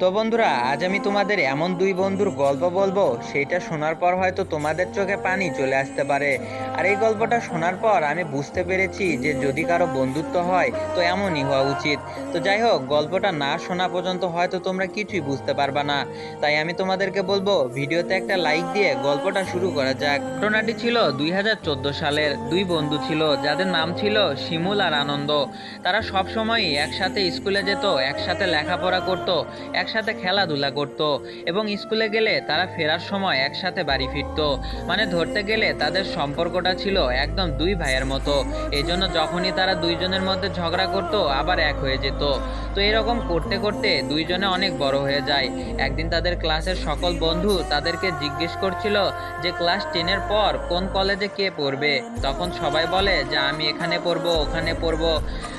তো বন্ধুরা, আজ আমি তোমাদের এমন দুই বন্ধুর গল্প বলব, সেইটা শোনার পর হয়তো তোমাদের চোখে পানি চলে আসতে পারে। আর এই গল্পটা শোনার পর আমি বুঝতে পেরেছি যে যদি কারও বন্ধুত্ব হয়, তো এমনই হওয়া উচিত। তো যাই হোক, গল্পটা না শোনা পর্যন্ত হয়তো তোমরা কিছুই বুঝতে পারবা না। তাই আমি তোমাদেরকে বলব, ভিডিওতে একটা লাইক দিয়ে গল্পটা শুরু করা যাক। ঘটনাটি ছিল দুই হাজার চোদ্দ সালের। দুই বন্ধু ছিল, যাদের নাম ছিল শিমুল আর আনন্দ। তারা সব সময়ই একসাথে স্কুলে যেত, একসাথে লেখাপড়া করত একসাথে খেলাধুলা করত এবং স্কুলে গেলে তারা ফেরার সময় একসাথে বাড়ি ফিরত। মানে ধরতে গেলে তাদের সম্পর্কটা ছিল একদম দুই ভাইয়ের মতো। এই জন্য যখনই তারা দুইজনের মধ্যে ঝগড়া করত, আবার এক হয়ে যেত। তো এরকম করতে করতে দুইজনে অনেক বড় হয়ে যায়। একদিন তাদের ক্লাসের সকল বন্ধু তাদেরকে জিজ্ঞেস করছিল যে, ক্লাস টেনের পর কোন কলেজে কে পড়বে? তখন সবাই বলে যে, আমি এখানে পড়ব, ওখানে পড়ব।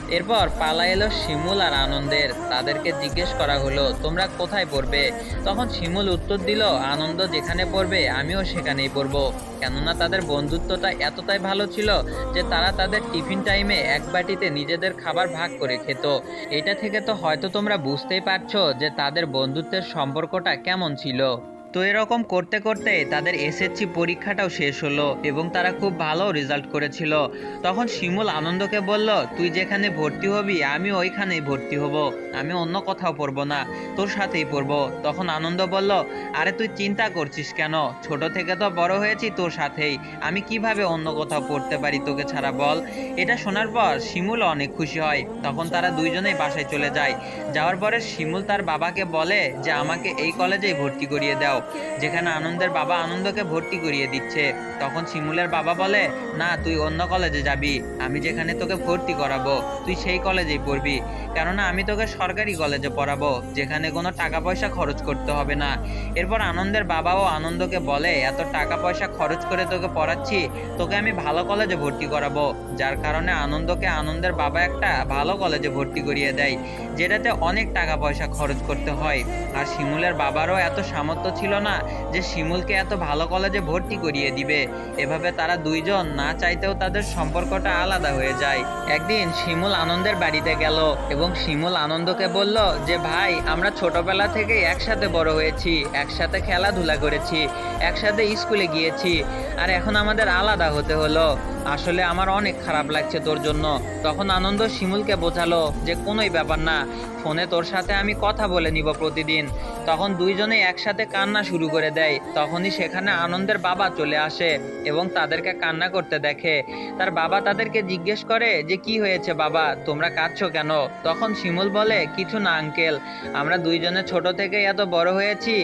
এরপর পালা এলো শিমুল আর আনন্দের। তাদেরকে জিজ্ঞেস করা হলো, তোমরা কোথায় পড়বে? তখন শিমুল উত্তর দিল, আনন্দ যেখানে পড়বে, আমিও সেখানেই পড়ব। কেননা তাদের বন্ধুত্বটা এতটাই ভালো ছিল যে তারা তাদের টিফিন টাইমে এক বাটিতে নিজেদের খাবার ভাগ করে খেত। এটা থেকে তো হয়তো তোমরা বুঝতেই পারছ যে তাদের বন্ধুত্বের সম্পর্কটা কেমন ছিল। তো এরকম করতে করতে তাদের এসএসসি পরীক্ষাটাও শেষ হলো এবং তারা খুব ভালো রেজাল্ট করেছিল। তখন শিমুল আনন্দকে বলল, তুই যেখানে ভর্তি হবি, আমি ওইখানেই ভর্তি হব। আমি অন্য কোথাও পড়ব না, তোর সাথেই পড়ব। তখন আনন্দ বলল, আরে তুই চিন্তা করছিস কেন? ছোট থেকে তো বড় হয়েছি তোর সাথেই। আমি কীভাবে অন্য কোথাও পড়তে পারি তোকে ছাড়া বল? এটা শোনার পর শিমুল অনেক খুশি হয়। তখন তারা দুইজনেই বাসায় চলে যায়। যাওয়ার পরে শিমুল তার বাবাকে বলে যে, আমাকে এই কলেজেই ভর্তি করিয়ে দাও। যেখানে আনন্দের বাবা আনন্দকে ভর্তি করিয়ে দিচ্ছে। তখন শিমুলের বাবা বলে, না, তুই অন্য কলেজে যাবি। আমি যেখানে তোকে ভর্তি করাবো, তুই সেই কলেজেই পড়বি। কেননা, আমি তোকে সরকারি কলেজে পড়াবো, যেখানে কোনো টাকা পয়সা খরচ করতে হবে না। এরপর আনন্দের বাবাও আনন্দকে বলে, এত টাকা পয়সা খরচ করে তোকে পড়াচ্ছি, তোকে আমি ভালো কলেজে ভর্তি করাবো। যার কারণে আনন্দকে আনন্দের বাবা একটা ভালো কলেজে ভর্তি করিয়ে দেয়, যেটাতে অনেক টাকা পয়সা খরচ করতে হয়। আর শিমুলের বাবারও এত সামর্থ্য ছিল না যে শিমুলকে এত ভালো কলেজে ভর্তি করিয়ে দিবে। এভাবে তারা দুইজন না চাইতেও তাদের সম্পর্কটা আলাদা হয়ে যায়। একদিন শিমুল আনন্দের বাড়িতে গেল এবং শিমুল আনন্দকে বলল যে, ভাই, আমরা ছোটবেলা থেকে একসাথে বড় হয়েছি, একসাথে খেলাধুলা করেছি, একসাথে স্কুলে গিয়েছি, আর এখন আমাদের আলাদা হতে হলো। আসলে আমার অনেক খারাপ লাগছে তোর জন্য। তখন আনন্দ শিমুলকে বোঝালো যে কোনোই ব্যাপার না, ফোনে তোর সাথে আমি কথা বলে নিব প্রতিদিন। তখন দুইজনে একসাথে কান্না শুরু করে দেয়। তখনই সেখানে আনন্দের বাবা চলে আসে এবং তাদেরকে কান্না করতে দেখে। তার বাবা তাদেরকে জিজ্ঞেস করে যে, কি হয়েছে বাবা? তোমরা কাঁদছো কেন? তখন শিমুল বলে, কিছু না আঙ্কেল, আমরা দুইজনে ছোট থেকে এত বড় হয়েছি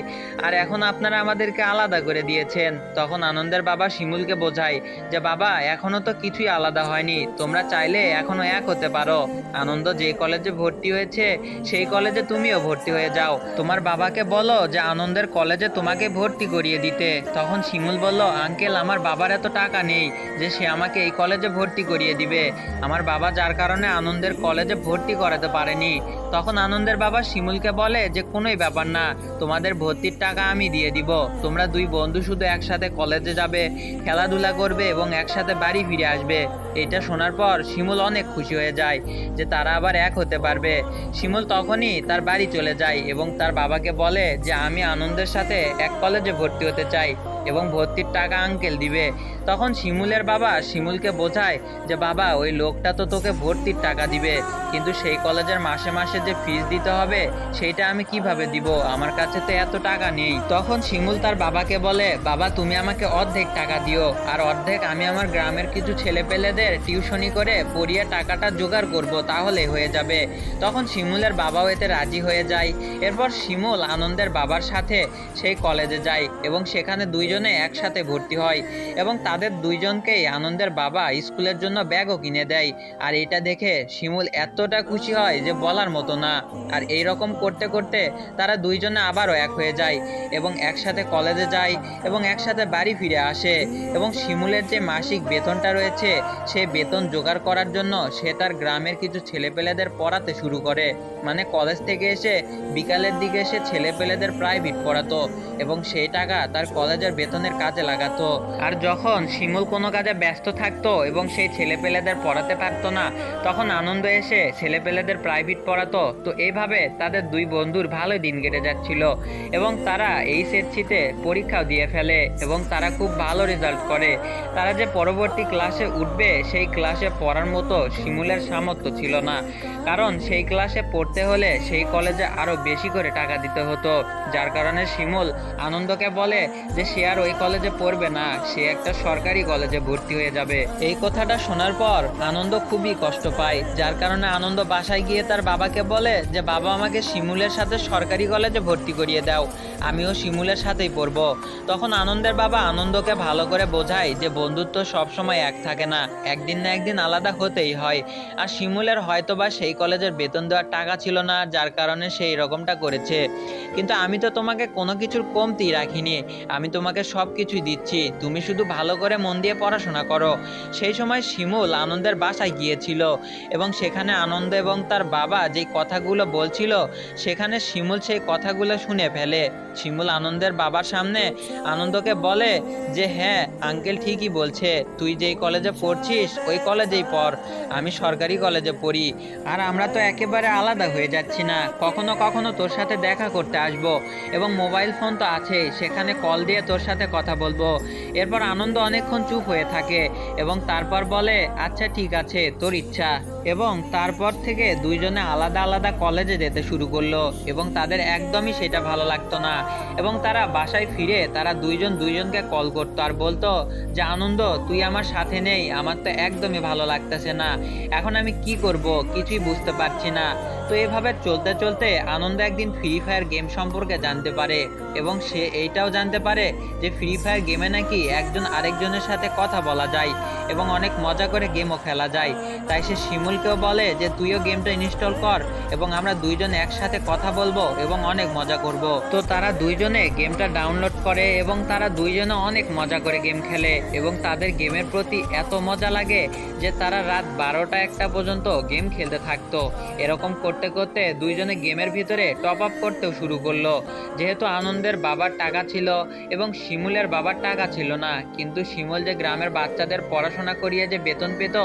আর এখন আপনারা আমাদেরকে আলাদা করে দিয়েছেন। তখন আনন্দের বাবা শিমুলকে বোঝায় যে, বাবা, এখনও তো কিছুই আলাদা হয়নি। তোমরা চাইলে এখনও এক হতে পারো। আনন্দ যে কলেজে ভর্তি হয়েছে, সেই কলেজে তুমিও ভর্তি হয়ে যাও। তোমার বাবাকে বলো যে আনন্দের কলেজে তোমাকে ভর্তি করিয়ে দিতে। তখন শিমুল বলল, আঙ্কেল, আমার বাবার এত টাকা নেই যে সে আমাকে এই কলেজে ভর্তি করিয়ে দিবে। আমার বাবা যার কারণে আনন্দের কলেজে ভর্তি করাতে পারেনি। তখন আনন্দের বাবা শিমুলকে বলে যে, কোনোই ব্যাপার না, তোমাদের ভর্তির টাকা আমি দিয়ে দিব। তোমরা দুই বন্ধু শুধু একসাথে কলেজে যাবে, খেলাধুলা করবে এবং একসাথে বাড়ি ফিরে আসবে। এটা শোনার পর শিমুল অনেক খুশি হয়ে যায় যে তারা আবার এক হতে পারবে। শিমুল তখনই তার বাড়ি চলে যায় এবং তার বাবাকে বলে যে, আমি আনন্দের সাথে এক কলেজে ভর্তি হতে চাই এবং ভর্তির টাকা আঙ্কেল দিবে। তখন শিমুলের বাবা শিমুলকে বোঝায় যে, বাবা, ওই লোকটা তো তোকে ভর্তির টাকা দিবে, কিন্তু সেই কলেজের মাসে মাসে যে ফিস দিতে হবে, সেইটা আমি কীভাবে দিব? আমার কাছে তো এত টাকা নেই। তখন শিমুল তার বাবাকে বলে, বাবা, তুমি আমাকে অর্ধেক টাকা দিও, আর অর্ধেক আমি আমার গ্রামের কিছু ছেলেপেলেদের টিউশনি করে পড়িয়ে টাকাটা জোগাড় করব, তাহলে হয়ে যাবে। তখন শিমুলের বাবাও এতে রাজি হয়ে যায়। এরপর শিমুল আনন্দের বাবার সাথে সেই কলেজে যায় এবং সেখানে দুইজনে একসাথে ভর্তি হয় এবং তাদের দুইজনকেই আনন্দের বাবা স্কুলের জন্য ব্যাগও কিনে দেয়। আর এটা দেখে শিমুল এতটা খুশি হয় যে বলার মতো না। আর এই রকম করতে করতে তারা দুইজনে আবারও এক হয়ে যায় এবং একসাথে কলেজে যায় এবং একসাথে বাড়ি ফিরে আসে এবং শিমুলের যে মাসিক বেতন বেতনটা রয়েছে সেই বেতন জোগাড় করার জন্য সে তার গ্রামের কিছু ছেলেপেলেদের পড়াতে শুরু করে। মানে কলেজ থেকে এসে বিকালের দিকে এসে ছেলেপেলেদের প্রাইভেট পড়াতো এবং সেই টাকা তার কলেজের বেতনের কাজে লাগাতো। আর যখন শিমুল কোনো কাজে ব্যস্ত থাকতো এবং সেই ছেলেপেলেদের পড়াতে পারতো না, তখন আনন্দ এসে ছেলেপেলেদের প্রাইভেট পড়াতো। তো এইভাবে তাদের দুই বন্ধুর ভালো দিন কেটে যাচ্ছিল এবং তারা এই সেটসিতে পরীক্ষাও দিয়ে ফেলে এবং তারা খুব ভালো রেজাল্ট করে। তারা যে পরবর্তী ক্লাসে উঠবে সেই ক্লাসে পড়ার মতো শিমুলের সামর্থ্য ছিল না। কারণ সেই ক্লাসে পড়তে হলে সেই কলেজে আরও বেশি করে টাকা দিতে হতো। যার কারণে শিমুল আনন্দকে বলে যে সে আর ওই কলেজে পড়বে না, সে একটা সরকারি কলেজে ভর্তি হয়ে যাবে। এই কথাটা শোনার পর আনন্দ খুবই কষ্ট পায়, যার কারণে আনন্দ বাসায় গিয়ে তার বাবাকে বলে যে, বাবা, আমাকে শিমুলের সাথে সরকারি কলেজে ভর্তি করিয়ে দাও, আমিও শিমুলের সাথেই পড়ব। তখন আনন্দের বাবা আনন্দকে ভালো করে বোঝায় যে, বন্ধুত্ব সবসময় এক থাকে না, একদিন না একদিন আলাদা হতেই হয়। আর শিমুলের হয়তোবা সেই কলেজের বেতন দেওয়ার টাকা ছিল না, যার কারণে সেই রকমটা করেছে। কিন্তু আমি তো তোমাকে কোনো কিছুর কমতি রাখিনি। আমি তোমাকে সব কিছুই দিচ্ছি। তুমি শুধু ভালো করে মন দিয়ে পড়াশোনা করো। সেই সময় শিমুল আনন্দের বাসায় গিয়েছিল এবং সেখানে আনন্দ এবং তার বাবা যেই কথাগুলো বলছিল, সেখানে শিমুল সেই কথাগুলো শুনে ফেলে। শিমুল আনন্দের বাবার সামনে আনন্দকে বলে যে হ্যাঁ আঙ্কেল ঠিকই বলছে। তুই যেই কলেজে পড়ছিস, ওই কলেজেই পড়। আমি সরকারি কলেজে পড়ি। আর আমরা তো একেবারে আলাদা হয়ে যাচ্ছি না। কখনো কখনো তোর সাথে দেখা করতে আসব এবং মোবাইল ফোন তো আছেই সেখানে কল দিয়ে তোর সাথে কথা বলব। এরপর আনন্দ অনেকক্ষণ চুপ হয়ে থাকে এবং তারপর বলে আচ্ছা ঠিক আছে, তোর ইচ্ছা। এবং তারপর থেকে দুইজনে আলাদা আলাদা কলেজে যেতে শুরু করল এবং তাদের একদমই সেটা ভালো লাগতো না। এবং তারা বাসায় ফিরে তারা দুইজন দুইজনকে কল করতো আর বলতো যে, আনন্দ, তুই আমার সাথে নেই, আমার তো একদমই ভালো লাগতেছে না। এখন আমি কি করব? কিছুই বুঝতে পারছি না। তো এভাবে চলতে চলতে আনন্দ একদিন ফ্রি ফায়ার গেম সম্পর্কে জানতে পারে এবং সে এইটাও জানতে পারে যে ফ্রি ফায়ার গেমে নাকি একজন আরেকজনের সাথে কথা বলা যায় এবং অনেক মজা করে গেমও খেলা যায়। তাই সে শিমুলকেও বলে যে, তুইও গেমটা ইনস্টল কর এবং আমরা দুইজন একসাথে কথা বলব এবং অনেক মজা করব। তো তারা দুইজনে গেমটা ডাউনলোড করে এবং তারা দুইজনে অনেক মজা করে গেম খেলে এবং তাদের গেমের প্রতি এত মজা লাগে যে তারা রাত বারোটা একটা পর্যন্ত গেম খেলতে থাকতো। এরকম করতে করতে করতে দুইজনে গেমের ভিতরে টপ আপ করতেও শুরু করল। যেহেতু আনন্দের বাবার টাকা ছিল এবং শিমুলের বাবার টাকা ছিল না, কিন্তু শিমুল যে গ্রামের বাচ্চাদের পড়াশোনা করিয়ে যে বেতন পেত,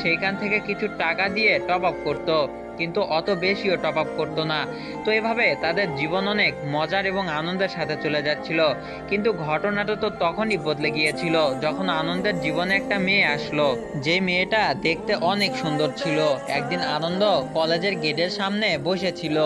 সেইখান থেকে কিছু টাকা দিয়ে টপ আপ করতো। কিন্তু অত বেশিও টপ আপ করতো না। তো এভাবে তাদের জীবন অনেক মজার এবং আনন্দের সাথে চলে যাচ্ছিল। কিন্তু ঘটনাটা তো তখনই বদলে গিয়েছিল, যখন আনন্দের জীবনে একটা মেয়ে আসলো। যে মেয়েটা দেখতে অনেক সুন্দর ছিল। একদিন আনন্দ কলেজের গেটের সামনে বসেছিল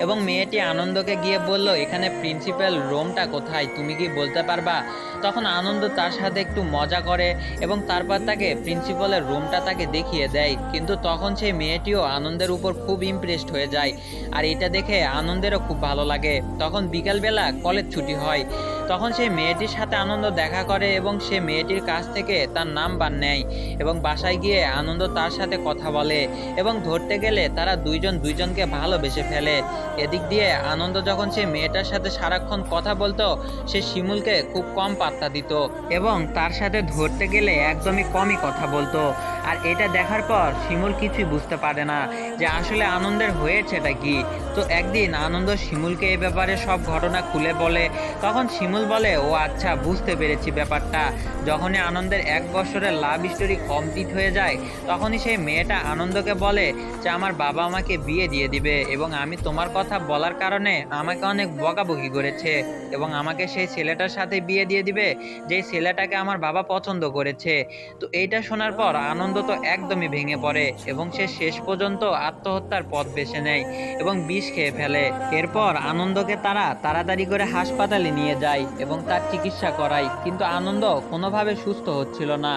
এবং মেয়েটি আনন্দকে গিয়ে বলল, এখানে প্রিন্সিপাল রুমটা কোথায়? তুমি কি বলতে পারবা? তখন আনন্দ তার সাথে একটু মজা করে এবং তারপর তাকে প্রিন্সিপালের রুমটা তাকে দেখিয়ে দেয়। কিন্তু তখন সেই মেয়েটিও আনন্দের উপর খুব ইমপ্রেসড হয়ে যায়। আর এটা দেখে আনন্দেরও খুব ভালো লাগে। তখন বিকালবেলা কলেজ ছুটি হয়। তখন সেই মেয়েটির সাথে আনন্দ দেখা করে এবং সে মেয়েটির কাছ থেকে তার নাম্বার নেয় এবং বাসায় গিয়ে আনন্দ তার সাথে কথা বলে এবং ধরতে গেলে তারা দুইজন দুইজনকে ভালোবেসে ফেলে। এদিক দিয়ে আনন্দ যখন সে মেয়েটার সাথে সারাক্ষণ কথা বলতো, সে শিমুলকে খুব কম পাত্তা দিত এবং তার সাথে ধরতে গেলে একদমই কমই কথা বলতো। আর এটা দেখার পর শিমুল কিছুই বুঝতে পারে না যে আসলে আনন্দের হয়েছেটা কি। তো একদিন আনন্দ শিমুলকে এই ব্যাপারে সব ঘটনা খুলে বলে। তখন শিমুল বলে, ও আচ্ছা বুঝতে পেরেছি ব্যাপারটা। যখনই আনন্দের এক বছরের লাভ স্টোরি কমপ্লিট হয়ে যায়, তখনই সেই মেয়েটা আনন্দকে বলে যে, আমার বাবা আমাকে বিয়ে দিয়ে দিবে এবং আমি তোমার কথা বলার কারণে আমাকে অনেক বকাবকি করেছে এবং আমাকে সেই ছেলেটার সাথে বিয়ে দিয়ে দিবে যে ছেলেটাকে আমার বাবা পছন্দ করেছে। তো এইটা শোনার পর আনন্দ তো একদমই ভেঙে পড়ে এবং সে শেষ পর্যন্ত আত্মহত্যার পথ বেছে নেয় এবং বিষ খেয়ে ফেলে। এরপর আনন্দকে তারা তাড়াতাড়ি করে হাসপাতালে নিয়ে যায়। এবং তার চিকিৎসা করাই। কিন্তু আনন্দ কোনোভাবে সুস্থ হচ্ছিল না।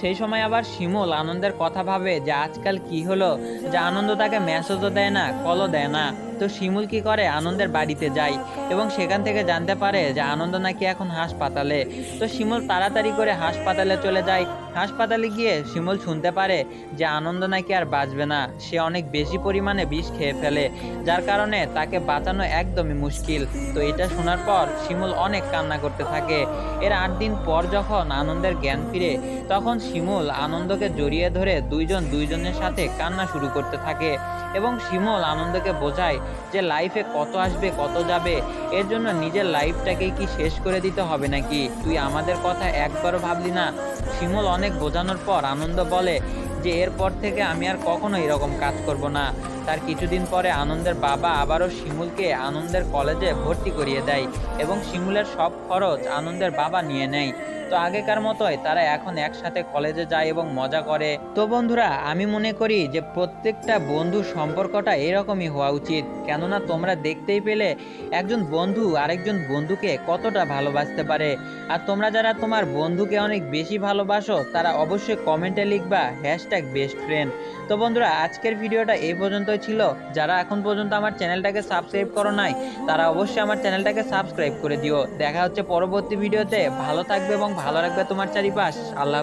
সেই সময় আবার শিমুল আনন্দের কথা ভাবে যে আজকাল কি হলো, যে আনন্দ তাকে মেসেজও দেয় না কলও দেয় না। তো শিমুল কি করে? আনন্দের বাড়িতে যায় এবং সেখান থেকে জানতে পারে যে আনন্দ নাকি এখন হাসপাতালে। তো শিমুল তাড়াতাড়ি করে হাসপাতালে চলে যায়। হাসপাতালে গিয়ে শিমুল শুনতে পারে যে আনন্দ নাকি আর বাঁচবে না। সে অনেক বেশি পরিমাণে বিষ খেয়ে ফেলে, যার কারণে তাকে বাঁচানো একদমই মুশকিল। তো এটা শোনার পর শিমুল অনেক কান্না করতে থাকে। এর আট দিন পর যখন আনন্দের জ্ঞান ফিরে, তখন শিমুল আনন্দকে জড়িয়ে ধরে দুইজন দুইজনের সাথে কান্না শুরু করতে থাকে এবং শিমুল আনন্দকে বোঝায় যে লাইফে কত আসবে, কত যাবে, এর জন্য নিজের লাইফটাকে কি শেষ করে দিতে হবে নাকি? তুই আমাদের কথা একবারও ভাবলি না? শিমুল অনেক বোঝানোর পর আনন্দ বলে যে, এরপর থেকে আমি আর কখনো এরকম কাজ করব না। তার কিছুদিন পরে আনন্দের বাবা আবারও শিমুলকে আনন্দের কলেজে ভর্তি করিয়ে দেয় এবং শিমুলের সব খরচ আনন্দের বাবা নিয়ে নেয়। তো আগেকার মতোই তারা এখন একসাথে কলেজে যায় এবং মজা করে। তো বন্ধুরা, আমি মনে করি যে প্রত্যেকটা বন্ধুর সম্পর্কটা এরকমই হওয়া উচিত। কেননা তোমরা দেখতেই পেলে একজন বন্ধু আরেকজন বন্ধুকে কতটা ভালোবাসতে পারে। আর তোমরা যারা তোমার বন্ধুকে অনেক বেশি ভালোবাসো, তারা অবশ্যই কমেন্টে লিখবা হ্যাশট্যাগ বেস্ট ফ্রেন্ড তো বন্ধুরা, আজকের ভিডিওটা এই পর্যন্তই ছিল। যারা এখন পর্যন্ত আমার চ্যানেলটাকে সাবস্ক্রাইব করো নাই, তারা অবশ্যই আমার চ্যানেলটাকে সাবস্ক্রাইব করে দিও। দেখা হচ্ছে পরবর্তী ভিডিওতে। ভালো থাকবে এবং ভালো রাখবে তোমার চারিপাশ। আল্লাহ